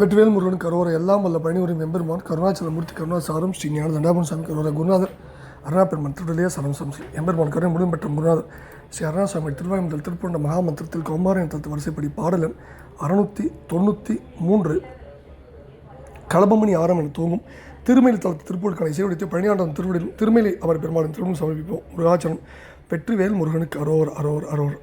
வெற்றிவேல் முருகன் கரோர எல்லாம் வல்ல பழனிவரி எம்பெருமான் கருணாச்சலமூர்த்தி கருணாசாரம் ஸ்ரீ ஞான தண்டாபன் சாமி கரோர குருநாதர் அருணாபெருமன் திருடலையே சரம் சம்சி எம்பெருமான் கருணை முடிவு பெற்ற குருநாதர் ஸ்ரீ அருணாசாமி திருவாயுந்தல் திருப்பூண்ட மகாமந்திரத்தில் கௌமாரியன் தத்து வரிசைப்படி பாடலன் அறுநூற்றி தொண்ணூற்றி மூன்று களபமணி ஆரம் என தூங்கும் திருமேலி தளத்து திருப்பூருக்கான இசையுடைய பழனியாண்டம் திருவடியில் திருமேலி அவர் பெருமாளின் திருமணம் சமர்ப்பிப்போம். முருகாச்சலம் வெற்றிவேல் முருகனுக்கு அரோர் அரோர் அரோர்.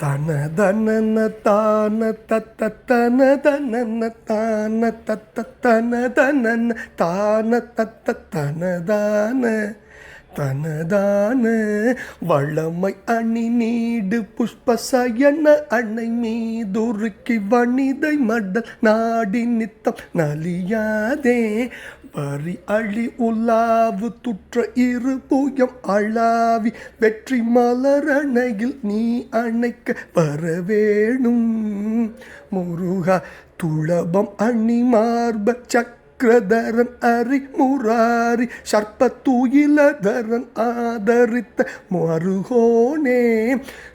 தன தன தான தத்த தன தன தான தத்த தன தன தான தத்த தனதான தனதான. வளமை அணி நீடு புஷ்ப சயன அணை மீதுருக்கி வனிதை மடல் நாடி நித்தம் நலியாதே. வரி அழி உலாவு துற்ற இரு பூயம் அழாவி வெற்றி மலரணையில் நீ அணைக்க வரவேணும். முருகா துளபம் அணி மார்ப சக்க சக்கரதரன் அரி முராரி சர்ப்ப ஆதரித்த மருகோனே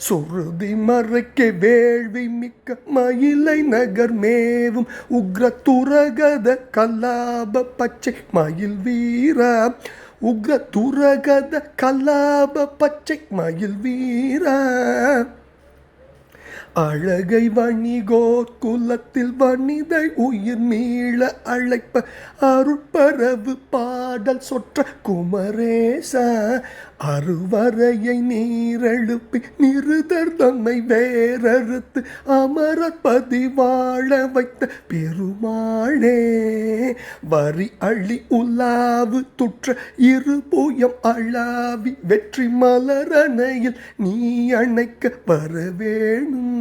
சுருதி மறைக்க வேள்வி மிக்க மயிலை நகர் மேவும் உக்ர துரகத கல்லாப பச்சை மயில் வீரா உக்ர துரகத கல்லாப பச்சை மயில் வீரா. அழகை வணிகோர் குலத்தில் வனிதை உயிர் மீள அழைப்ப அருட்பரவு பாடல் சொற்ற குமரேச அருவரையை நீரெழுப்பி நிறுதர் தம்மை வேறறுத்து அமரப்பதி பதிவாழ வைத்த பெருமாளே. வரி அள்ளி உலாவு துற்ற இரு புயம் அளாவி வெற்றி மலரணையில் நீ அணைக்க வரவேணும்.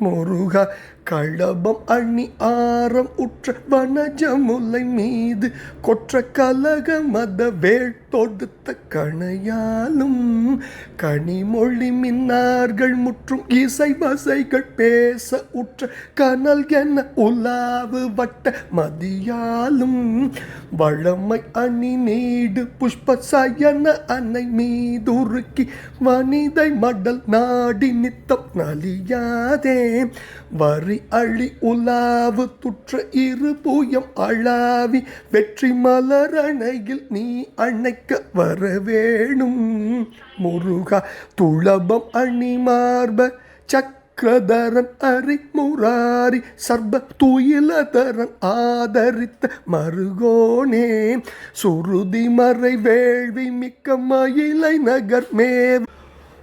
முருகா களபம் அணி ஆரம் உற்ற வனஜமுலை மீது கொற்ற கலக மத வேள் தொடுத்த கணையாலும் கனிமொழி மின்னார்கள் முற்றும் இசை வசைகள் பேச உற்ற கனல் என உலாவு வட்ட மதியாலும் வளமை அணி நீடு புஷ்ப சயன அன்னை மீதுருக்கி வனிதை மடல் நாடி நித்தம் நலியாதே. வரி அழி உலாவு துற்ற இரு பூயம் அழாவி வெற்றி மலரணையில் நீ அணைக்க வர வேணும் முருகா துளபம் அணி மார்ப சக்கரதரன் அரி முராரி சர்ப துயிலதரன் ஆதரித்த மருகோனே. சுருதி மறை வேள்வி மிக்க மயிலை நகர் மேவ்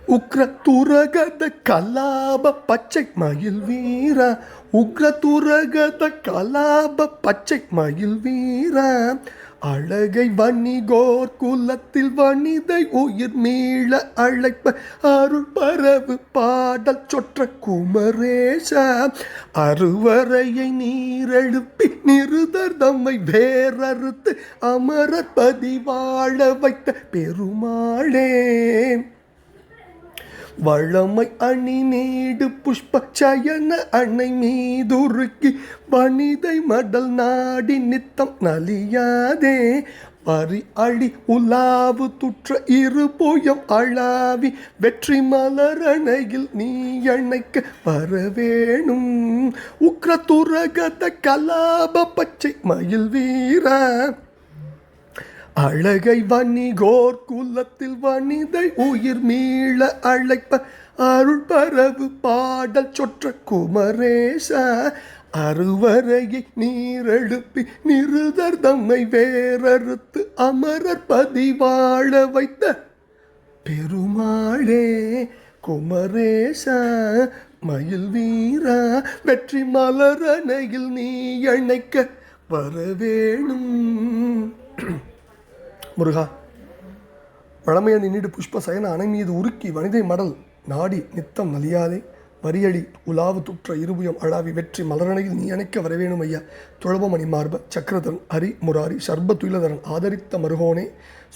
உக்ர துரகத கலாப பச்சை மயில் வீர. உக்ர துரகத கலாப பச்சை மயில் வீர. அழகை வணிகோர் குலத்தில் வனிதை உயிர் மீள அழைப்ப அருள் பரவு பாடல் சொற்ற குமரேச. அருவரையை நீரெழுப்பி நிறுதர் தம்மை வேறறுத்து அமரர் பதிவாழ வைத்த பெருமாளே. வளமை அணி நீடு புஷ்ப சயன அணை மீதுருக்கி வனிதை மடல் நாடி நித்தம் நலியாதே. பறி அழி உலாவு துற்ற இரு புயம் அழாவி வெற்றி மலரணையில் நீ அணைக்க வரவேணும். உக்ர துரகத கலாப பச்சை மயில் வீரா அழகை வணிகோர் குலத்தில் வனிதை உயிர் மீள அழைப்ப அருள் பரவு பாடல் சொற்ற குமரேச. அறுவரையை நீரெழுப்பி நிருதர் தம்மை வேறறுத்து அமரர் பதிவாழ வைத்த பெருமாளே குமரேச. மயில் வீரா வெற்றி மலரணையில் நீ அணைக்க வரவேணும். முருகா. பழமைய நின்னிடு புஷ்ப சயன அணை மீது உருக்கி வனிதை மடல் நாடி நித்தம் நலியாதே வரியடி உலாவு துற்ற இருபுயம் அழாவி வெற்றி மலரணையில் நீ அணைக்க வரவேணும் ஐயா. துழவமணி மார்ப சக்கரதரன் ஹரி முராரி சர்ப துயிலதரன் ஆதரித்த மருகோனே.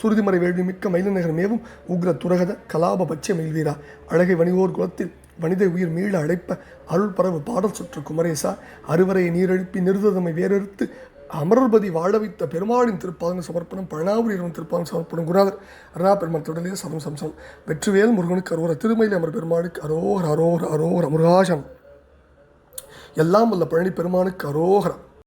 சுருதிமறை வேள்வி மிக்க மயிலநகர் மேவும் உக்ர துரகத கலாப பச்சை மயில்வீரா. அழகை வணிகோர் குலத்தில் வனிதை உயிர் மீள அழைப்ப அருள் பரவு பாடல் சுற்று குமரேசா. அறுவரையை நீரெழுப்பி நிறுத்ததமை வேறறுத்து அமரர்பதி வாழ வைத்த பெருமாளின் திருப்பாங்க சமர்ப்பணம் பழனாபுரியவன் திருப்பாங்க சமர்ப்பணம் குருநாதர் அருணா பெருமாள் தொடர்லேயே சதம் சம்சம் வெற்றிவேல் முருகனுக்கு அரோர திருமயில அமர் பெருமாளுக்கு அரோர் அரோர் அரோர் முருகாசம் எல்லாம் வல்ல பழனி பெருமானுக்கு அரோகரம்.